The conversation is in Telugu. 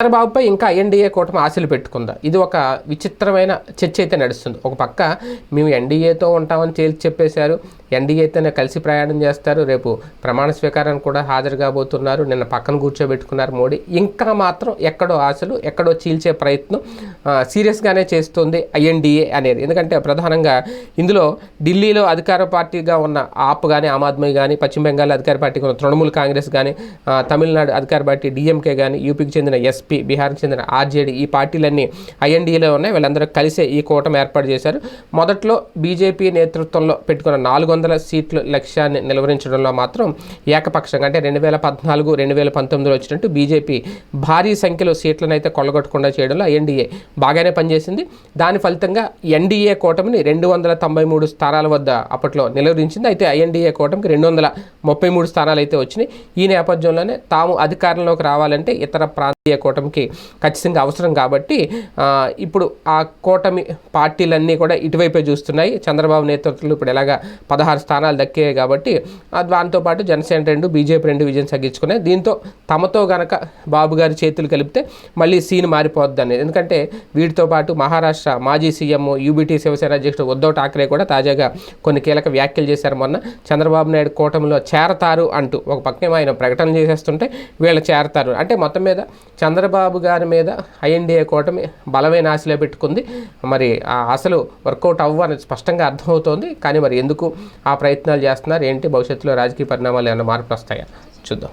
చంద్రబాబుపై ఇంకా ఎన్డీఏ కూటమి ఆశలు పెట్టుకుందా? ఇది ఒక విచిత్రమైన చర్చ అయితే నడుస్తుంది. ఒక పక్క మేము ఎన్డీఏతో ఉంటామని తేల్చి చెప్పేశారు. ఎన్డీఏతోనే కలిసి ప్రయాణం చేస్తారు. రేపు ప్రమాణ స్వీకారానికి కూడా హాజరు కాబోతున్నారు. నిన్న పక్కన కూర్చోబెట్టుకున్నారు మోడీ. ఇంకా మాత్రం ఎక్కడో ఆశలు ఎక్కడో చీల్చే ప్రయత్నం సీరియస్గానే చేస్తుంది ఐఎన్డీఏ అనేది. ఎందుకంటే ప్రధానంగా ఇందులో ఢిల్లీలో అధికార పార్టీగా ఉన్న ఆప్ కానీ ఆమ్ ఆద్మీ కానీ పశ్చిమ బెంగాల్ అధికార పార్టీగా ఉన్న తృణమూల్ కాంగ్రెస్ కానీ తమిళనాడు అధికార పార్టీ డిఎంకే కానీ యూపీకి చెందిన ఎస్ ఎస్పీ బీహార్కి చెందిన ఆర్జేడీ ఈ పార్టీలన్నీ ఐఎన్డీఏలో ఉన్నాయి. వీళ్ళందరూ కలిసే ఈ కూటమి ఏర్పాటు చేశారు. మొదట్లో బీజేపీ నేతృత్వంలో పెట్టుకున్న నాలుగు వందల సీట్లు లక్ష్యాన్ని నిలువరించడంలో మాత్రం ఏకపక్షంగా అంటే రెండు వేల పద్నాలుగు రెండు వేల పంతొమ్మిదిలో వచ్చినట్టు బీజేపీ భారీ సంఖ్యలో సీట్లను అయితే కొల్లగొట్టకుండా చేయడంలో ఎన్డీఏ బాగానే పనిచేసింది. దాని ఫలితంగా ఎన్డీఏ కూటమిని రెండు వందల తొంభై మూడు స్థానాల వద్ద అప్పట్లో నిలువరించింది. అయితే ఐఎన్డీఏ కూటమికి రెండు వందల ముప్పై మూడు స్థానాలు అయితే వచ్చినాయి. ఈ నేపథ్యంలోనే తాము అధికారంలోకి రావాలంటే ఇతర ప్రాంత కూటమికి ఖచ్చితంగా అవసరం కాబట్టి ఇప్పుడు ఆ కూటమి పార్టీలన్నీ కూడా ఇటువైపే చూస్తున్నాయి. చంద్రబాబు నేతృత్వంలో ఇప్పుడు ఎలాగా పదహారు స్థానాలు దక్కాయి కాబట్టి ఆ, దాంతోపాటు జనసేన రెండు బీజేపీ రెండు విజయం తగ్గించుకున్నాయి దీంతో తమతో గనక బాబు గారి చేతులు కలిపితే మళ్ళీ సీన్ మారిపోద్ది అనేది. ఎందుకంటే వీటితో పాటు మహారాష్ట్ర మాజీ సీఎం యూబీటీ శివసేన అధ్యక్షుడు ఉద్ధవ్ ఠాక్రే కూడా తాజాగా కొన్ని కీలక వ్యాఖ్యలు చేశారు మొన్న. చంద్రబాబు నాయుడు కూటమిలో చేరతారు అంటూ ఒక పక్కనే ఆయన ప్రకటన చేసేస్తుంటే వీళ్ళు చేరతారు. అంటే మొత్తం మీద చంద్రబాబు గారి మీద ఐఎన్డీఏ కూటమి బలమైన ఆశలో పెట్టుకుంది. మరి ఆ వర్కౌట్ అవ్వ అనేది స్పష్టంగా అర్థమవుతోంది. కానీ మరి ఎందుకు ఆ ప్రయత్నాలు చేస్తున్నారు? ఏంటి? భవిష్యత్తులో రాజకీయ పరిణామాలు ఏమైనా మార్పులు వస్తాయా? చూద్దాం.